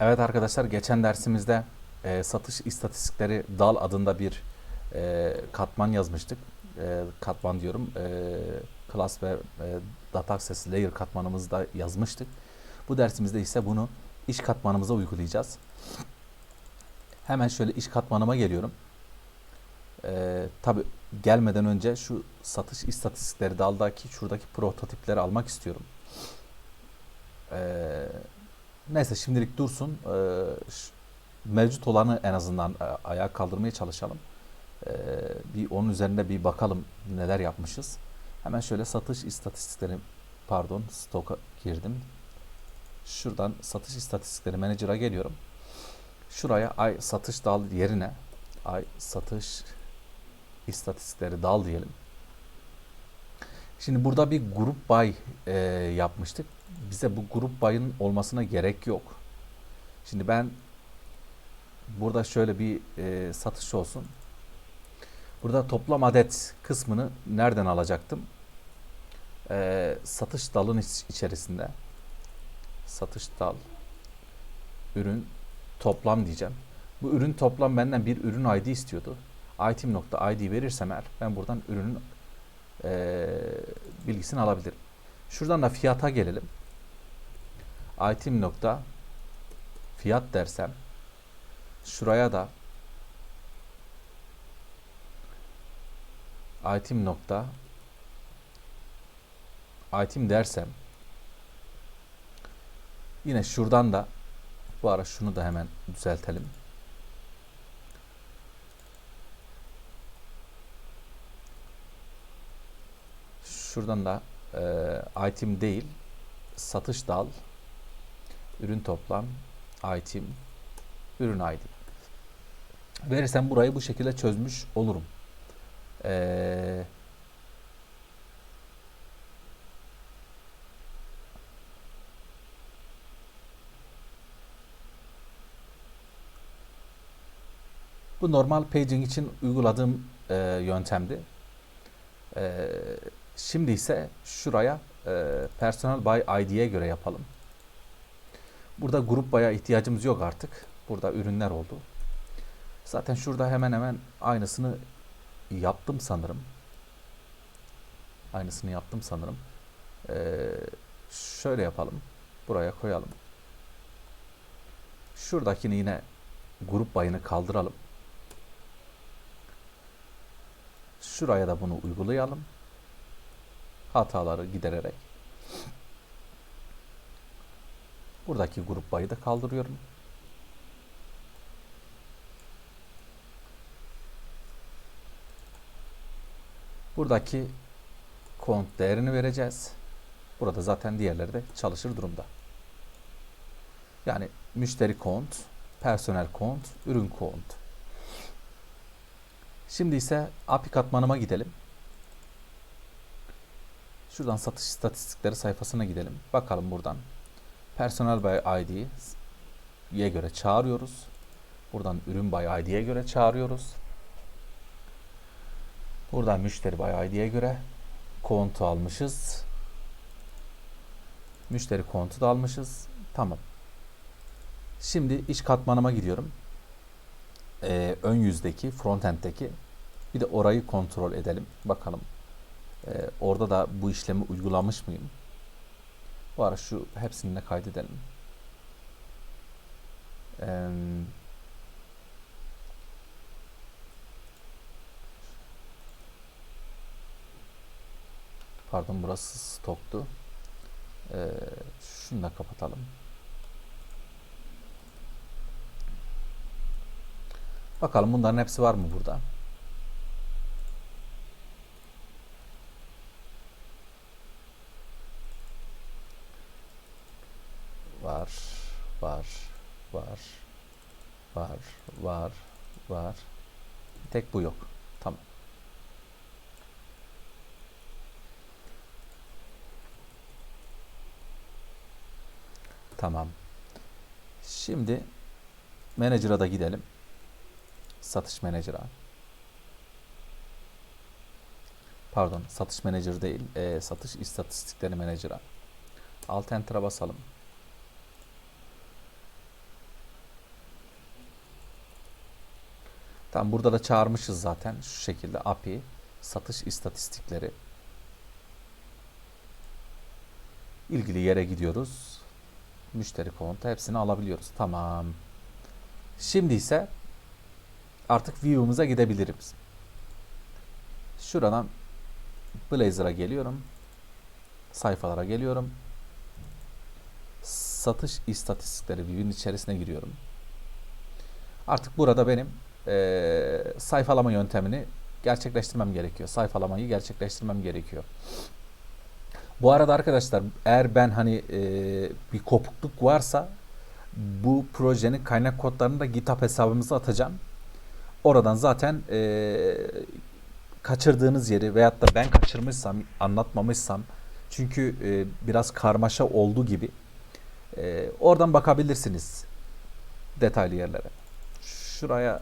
Evet arkadaşlar geçen dersimizde e, satış istatistikleri dal adında bir e, katman yazmıştık. E, katman diyorum. E, class ve e, data access layer katmanımızda yazmıştık. Bu dersimizde ise bunu iş katmanımıza uygulayacağız. Hemen şöyle iş katmanıma geliyorum. E, tabi gelmeden önce şu satış istatistikleri daldaki şuradaki prototipleri almak istiyorum. Eee Neyse şimdilik dursun. Ee, mevcut olanı en azından e, ayağa kaldırmaya çalışalım. Ee, bir onun üzerinde bir bakalım neler yapmışız. Hemen şöyle satış istatistikleri pardon stoka girdim. Şuradan satış istatistikleri manager'a geliyorum. Şuraya ay satış dal yerine ay satış istatistikleri dal diyelim. Şimdi burada bir grup by e, yapmıştık. Bize bu grup by'ın olmasına gerek yok. Şimdi ben burada şöyle bir e, satış olsun. Burada toplam adet kısmını nereden alacaktım? E, satış dalın iç- içerisinde. Satış dal. Ürün toplam diyeceğim. Bu ürün toplam benden bir ürün ID istiyordu. Item.id verirsem eğer ben buradan ürünün e, bilgisini alabilirim. Şuradan da fiyata gelelim. Item nokta fiyat dersem şuraya da item nokta item dersem yine şuradan da bu ara şunu da hemen düzeltelim. Şuradan da e, item değil satış dal ürün toplam item ürün ID verirsem burayı bu şekilde çözmüş olurum. Ee, bu normal paging için uyguladığım e, yöntemdi. Ee, şimdi ise şuraya e, personal by ID'ye göre yapalım. Burada grup baya ihtiyacımız yok artık. Burada ürünler oldu. Zaten şurada hemen hemen aynısını yaptım sanırım. Aynısını yaptım sanırım. Ee, şöyle yapalım. Buraya koyalım. Şuradakini yine grup bayını kaldıralım. Şuraya da bunu uygulayalım. Hataları gidererek. Buradaki grup bayı da kaldırıyorum. Buradaki kont değerini vereceğiz. Burada zaten diğerleri de çalışır durumda. Yani müşteri kont, personel kont, ürün kont. Şimdi ise API katmanıma gidelim. Şuradan satış istatistikleri sayfasına gidelim. Bakalım buradan. Personel by ID'ye göre çağırıyoruz. Buradan ürün by ID'ye göre çağırıyoruz. Buradan müşteri by ID'ye göre kontu almışız. Müşteri kontu da almışız. Tamam. Şimdi iş katmanıma gidiyorum. Ee, ön yüzdeki, frontend'deki bir de orayı kontrol edelim. Bakalım. Ee, orada da bu işlemi uygulamış mıyım? Bu ara şu hepsini de kaydedelim. Ee, pardon burası stoktu. Ee, şunu da kapatalım. Bakalım bunların hepsi var mı burada? Var, var, var, var, var, var. Bir tek bu yok. Tamam. Tamam. Şimdi Manager'a da gidelim. Satış Manager'a. Pardon, satış Manager değil, e, satış istatistikleri Manager'a. Alt Enter'a basalım. Tam burada da çağırmışız zaten şu şekilde API satış istatistikleri. İlgili yere gidiyoruz. Müşteri kontu hepsini alabiliyoruz. Tamam. Şimdi ise artık view'umuza gidebiliriz. Şuradan Blazor'a geliyorum. Sayfalara geliyorum. Satış istatistikleri view'in içerisine giriyorum. Artık burada benim eee, sayfalama yöntemini gerçekleştirmem gerekiyor. Sayfalamayı gerçekleştirmem gerekiyor. Bu arada arkadaşlar eğer ben hani eee, bir kopukluk varsa bu projenin kaynak kodlarını da GitHub hesabımıza atacağım. Oradan zaten eee, kaçırdığınız yeri veyahut da ben kaçırmışsam, anlatmamışsam çünkü eee, biraz karmaşa oldu gibi eee, oradan bakabilirsiniz detaylı yerlere. Şuraya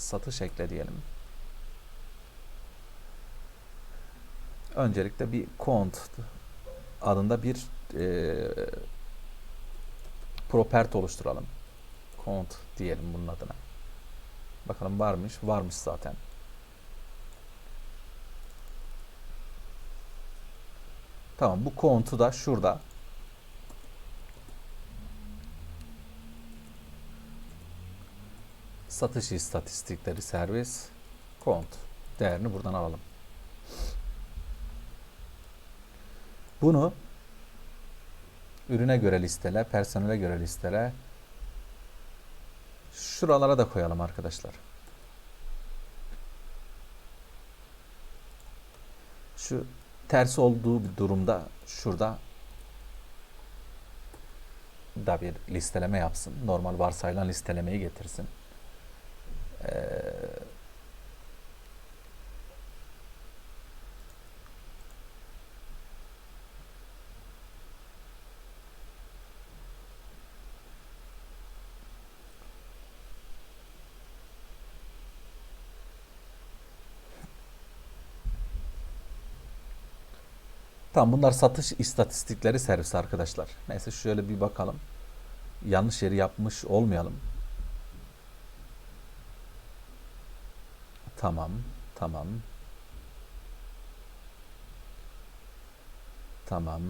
satış ekle diyelim. Öncelikle bir kont adında bir eee property oluşturalım. Kont diyelim bunun adına. Bakalım varmış. Varmış zaten. Tamam bu kontu da şurada. Satış istatistikleri servis kont değerini buradan alalım. Bunu ürüne göre listele, personele göre listele. Şuralara da koyalım arkadaşlar. Şu ters olduğu bir durumda şurada da bir listeleme yapsın. Normal varsayılan listelemeyi getirsin. Ee, Tamam bunlar satış istatistikleri servisi arkadaşlar. Neyse şöyle bir bakalım. Yanlış yeri yapmış olmayalım. Tamam, tamam. Tamam.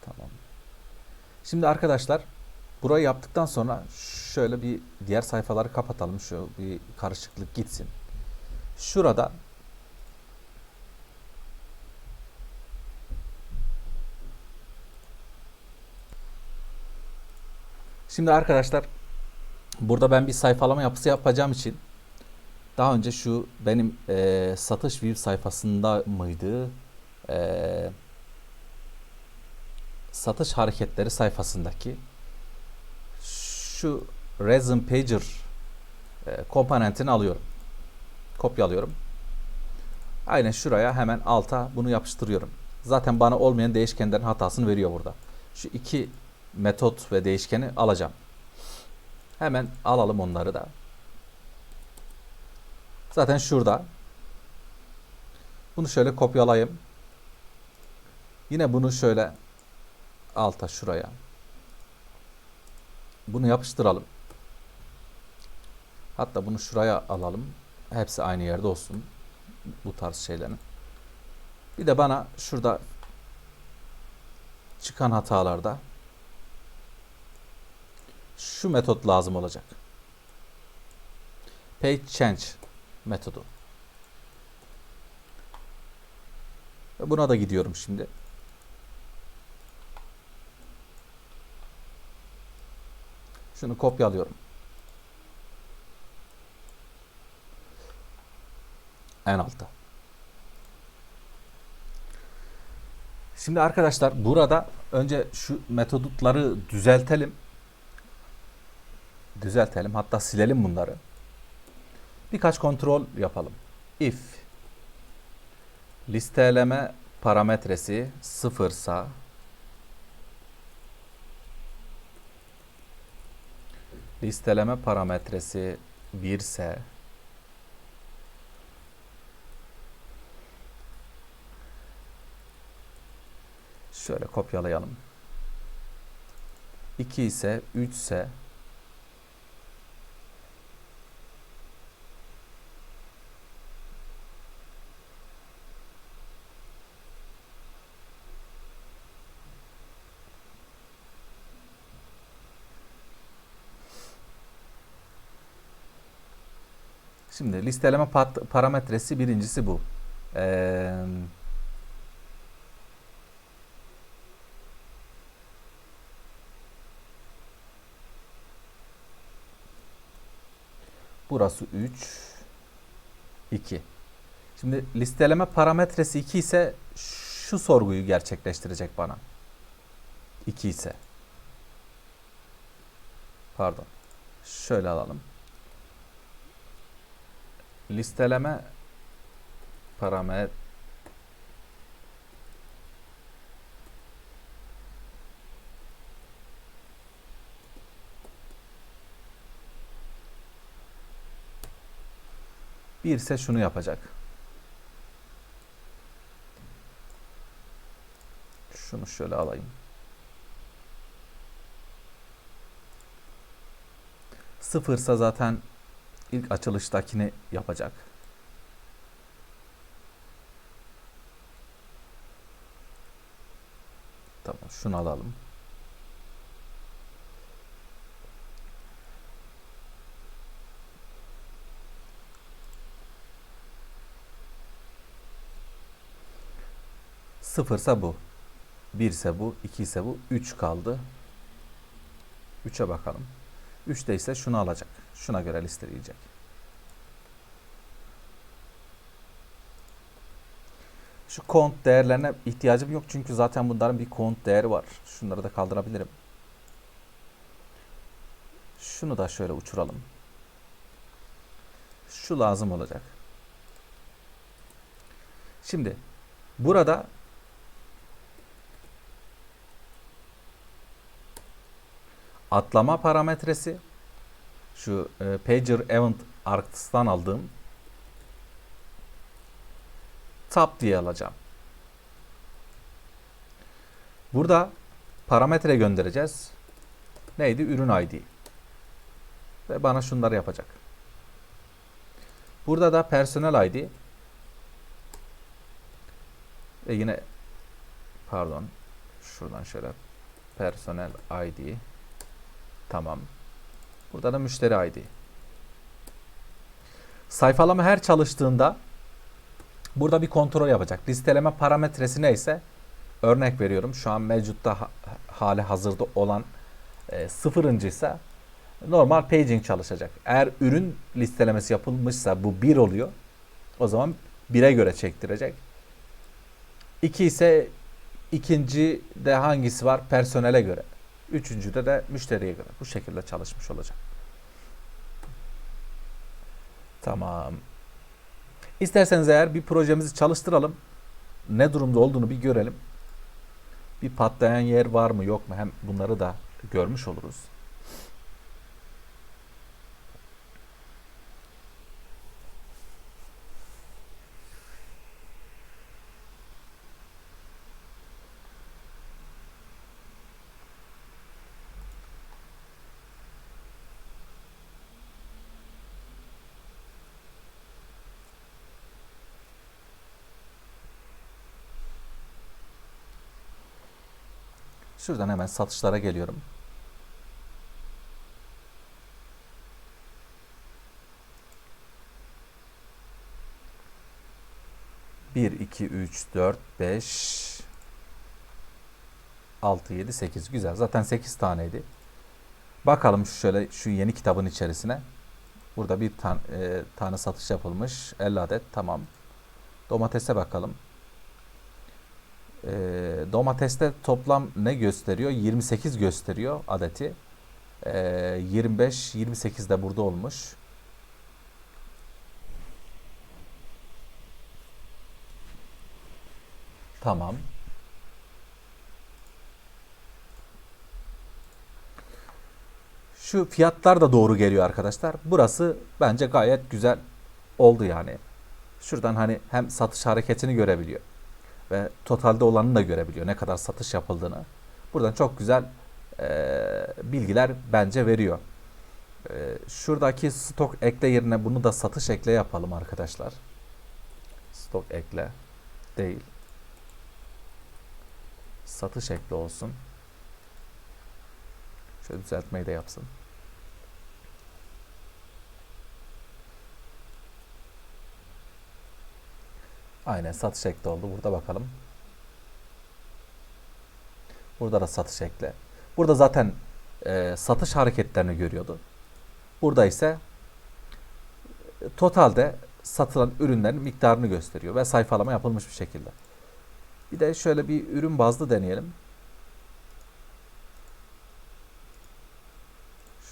Tamam. Şimdi arkadaşlar burayı yaptıktan sonra şöyle bir diğer sayfaları kapatalım. Şu bir karışıklık gitsin. Şurada Şimdi arkadaşlar burada ben bir sayfalama yapısı yapacağım için daha önce şu benim eee, satış view sayfasında mıydı? Eee, satış hareketleri sayfasındaki şu resin pager eee, komponentini alıyorum. Kopyalıyorum. Aynen şuraya hemen alta bunu yapıştırıyorum. Zaten bana olmayan değişkenlerin hatasını veriyor burada. Şu iki metot ve değişkeni alacağım. Hemen alalım onları da. Zaten şurada. Bunu şöyle kopyalayayım. Yine bunu şöyle alta şuraya. Bunu yapıştıralım. Hatta bunu şuraya alalım. Hepsi aynı yerde olsun. Bu tarz şeylerin. Bir de bana şurada çıkan hatalarda şu metot lazım olacak. Page change metodu. Ve buna da gidiyorum şimdi. Şunu kopyalıyorum. En altta. Şimdi arkadaşlar burada önce şu metodutları düzeltelim. Düzeltelim. Hatta silelim bunları. Birkaç kontrol yapalım. If listeleme parametresi sıfırsa listeleme parametresi 1 ise şöyle kopyalayalım. 2 ise 3 ise Şimdi listeleme parametresi birincisi bu. Ee, burası 3 2. Şimdi listeleme parametresi 2 ise şu sorguyu gerçekleştirecek bana. 2 ise. Pardon. Şöyle alalım listeleme parametre bir ise şunu yapacak. Şunu şöyle alayım. Sıfırsa zaten ilk açılıştakini yapacak. Tamam şunu alalım. Sıfırsa bu. Bir ise bu. iki ise bu. Üç kaldı. Üçe bakalım. Üçte ise şunu alacak. Şuna göre listeleyecek. Şu count değerlerine ihtiyacım yok çünkü zaten bunların bir count değeri var. Şunları da kaldırabilirim. Şunu da şöyle uçuralım. Şu lazım olacak. Şimdi burada atlama parametresi şu e, Pager Event Arcs'tan aldığım tap diye alacağım. Burada parametre göndereceğiz. Neydi? Ürün ID. Ve bana şunları yapacak. Burada da personel ID. Ve yine pardon şuradan şöyle personel ID tamam. Burada da müşteri ID. Sayfalama her çalıştığında burada bir kontrol yapacak. Listeleme parametresi neyse örnek veriyorum. Şu an mevcutta ha hali hazırda olan e, sıfırıncı ise normal paging çalışacak. Eğer ürün listelemesi yapılmışsa bu 1 oluyor. O zaman 1'e göre çektirecek. 2 ise ikinci de hangisi var? Personele göre. Üçüncüde de müşteriye göre. Bu şekilde çalışmış olacak. Tamam. İsterseniz eğer bir projemizi çalıştıralım. Ne durumda olduğunu bir görelim. Bir patlayan yer var mı yok mu? Hem bunları da görmüş oluruz. Şuradan hemen satışlara geliyorum. Bir, iki, üç, dört, beş, altı, yedi, sekiz. Güzel. Zaten sekiz taneydi. Bakalım şöyle şu yeni kitabın içerisine. Burada bir tane, e, tane satış yapılmış. 50 adet. Tamam. Domatese bakalım. E, domateste toplam ne gösteriyor? 28 gösteriyor adeti. E, 25, 28 de burada olmuş. Tamam. Şu fiyatlar da doğru geliyor arkadaşlar. Burası bence gayet güzel oldu yani. Şuradan hani hem satış hareketini görebiliyor ve totalde olanını da görebiliyor. Ne kadar satış yapıldığını. Buradan çok güzel e, bilgiler bence veriyor. E, şuradaki stok ekle yerine bunu da satış ekle yapalım arkadaşlar. Stok ekle değil. Satış ekle olsun. Şöyle düzeltmeyi de yapsın. Aynen satış ekle oldu. Burada bakalım. Burada da satış ekle. Burada zaten e, satış hareketlerini görüyordu. Burada ise e, totalde satılan ürünlerin miktarını gösteriyor ve sayfalama yapılmış bir şekilde. Bir de şöyle bir ürün bazlı deneyelim.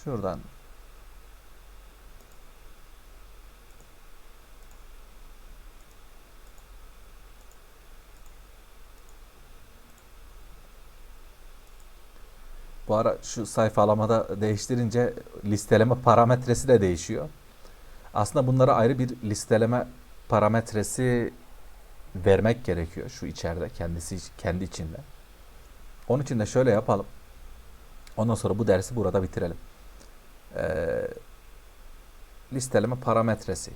Şuradan Bu ara şu sayfalamada değiştirince listeleme parametresi de değişiyor. Aslında bunlara ayrı bir listeleme parametresi vermek gerekiyor şu içeride kendisi kendi içinde. Onun için de şöyle yapalım. Ondan sonra bu dersi burada bitirelim. Ee, listeleme parametresi.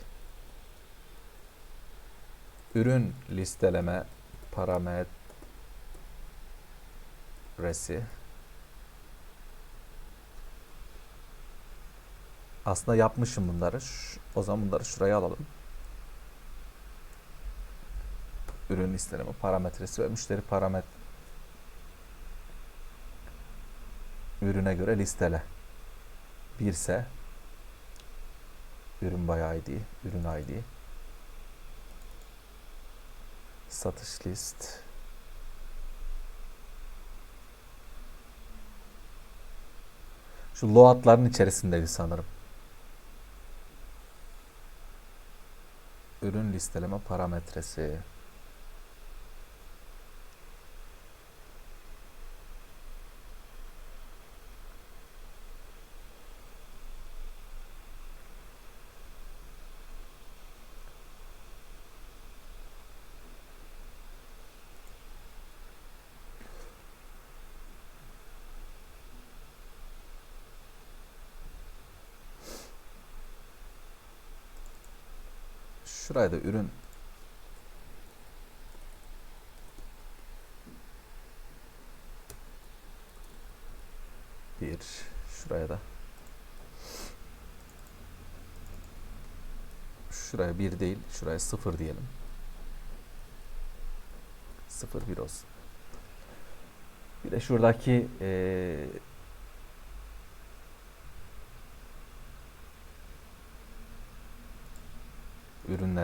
Ürün listeleme parametresi. Aslında yapmışım bunları. O zaman bunları şuraya alalım. Ürün listeleme parametresi ve müşteri parametre ürüne göre listele. 1 ise ürün bayağı ID, ürün ID. Satış list. Şu loadların içerisindeydi sanırım. Ürün listeleme parametresi. Şuraya da ürün bir şuraya da şuraya bir değil şuraya sıfır diyelim. Sıfır bir olsun. Bir de şuradaki eee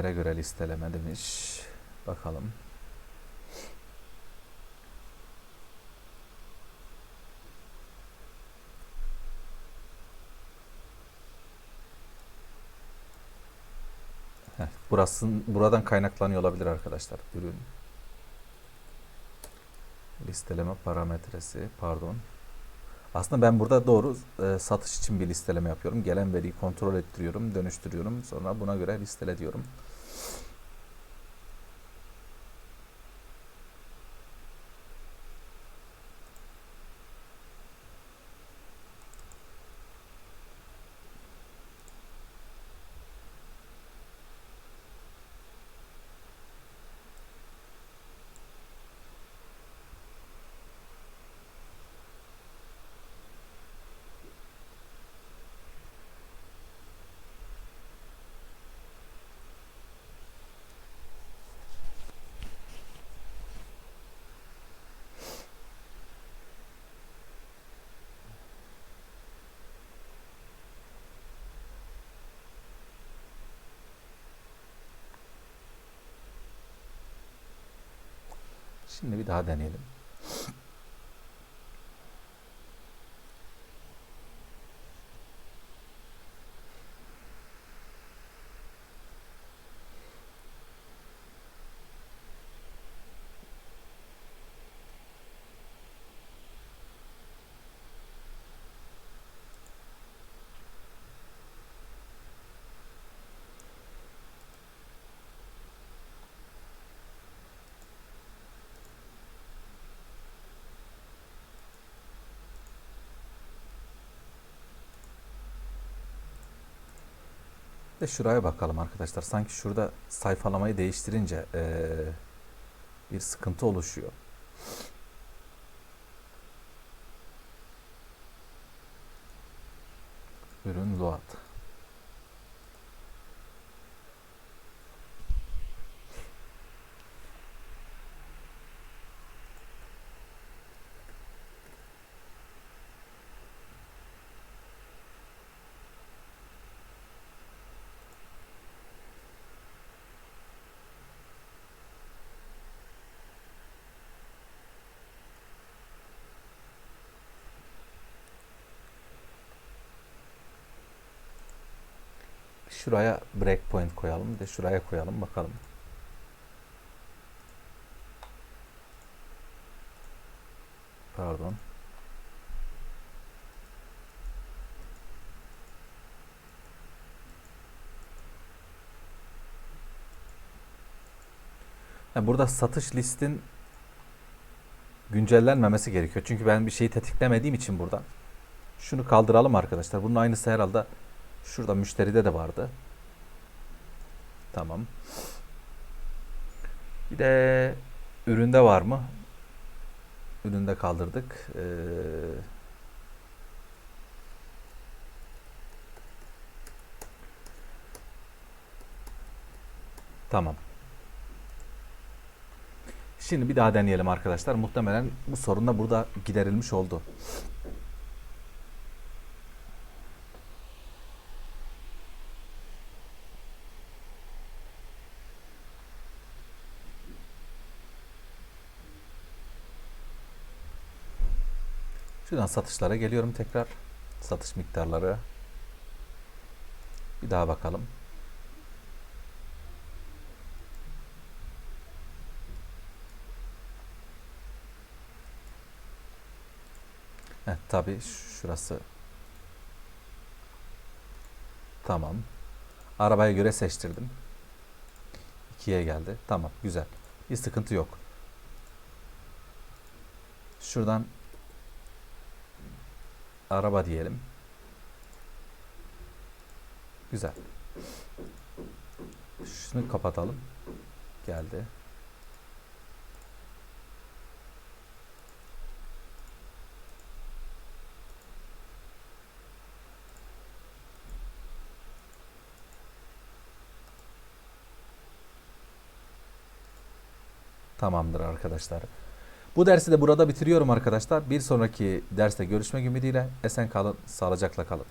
ürünlere göre listeleme demiş. Bakalım. Heh, burasın, buradan kaynaklanıyor olabilir arkadaşlar. Ürün listeleme parametresi pardon. Aslında ben burada doğru e, satış için bir listeleme yapıyorum. Gelen veriyi kontrol ettiriyorum, dönüştürüyorum. Sonra buna göre listele diyorum. Şimdi bir daha deneyelim. De şuraya bakalım arkadaşlar. Sanki şurada sayfalamayı değiştirince eee, bir sıkıntı oluşuyor. Ürün Luat. Şuraya breakpoint koyalım. Bir de şuraya koyalım bakalım. Pardon. Ya burada satış listin güncellenmemesi gerekiyor. Çünkü ben bir şeyi tetiklemediğim için burada. Şunu kaldıralım arkadaşlar. Bunun aynısı herhalde şurada müşteride de vardı. Tamam. Bir de üründe var mı? Üründe kaldırdık. Ee, tamam. Şimdi bir daha deneyelim arkadaşlar. Muhtemelen bu sorun da burada giderilmiş oldu. Şuradan satışlara geliyorum tekrar. Satış miktarları. Bir daha bakalım. Heh, tabii şurası. Tamam. Arabaya göre seçtirdim. 2'ye geldi. Tamam, güzel. Bir sıkıntı yok. Şuradan araba diyelim. Güzel. Şunu kapatalım. Geldi. Tamamdır arkadaşlar. Bu dersi de burada bitiriyorum arkadaşlar. Bir sonraki derste görüşmek ümidiyle esen kalın, sağlıcakla kalın.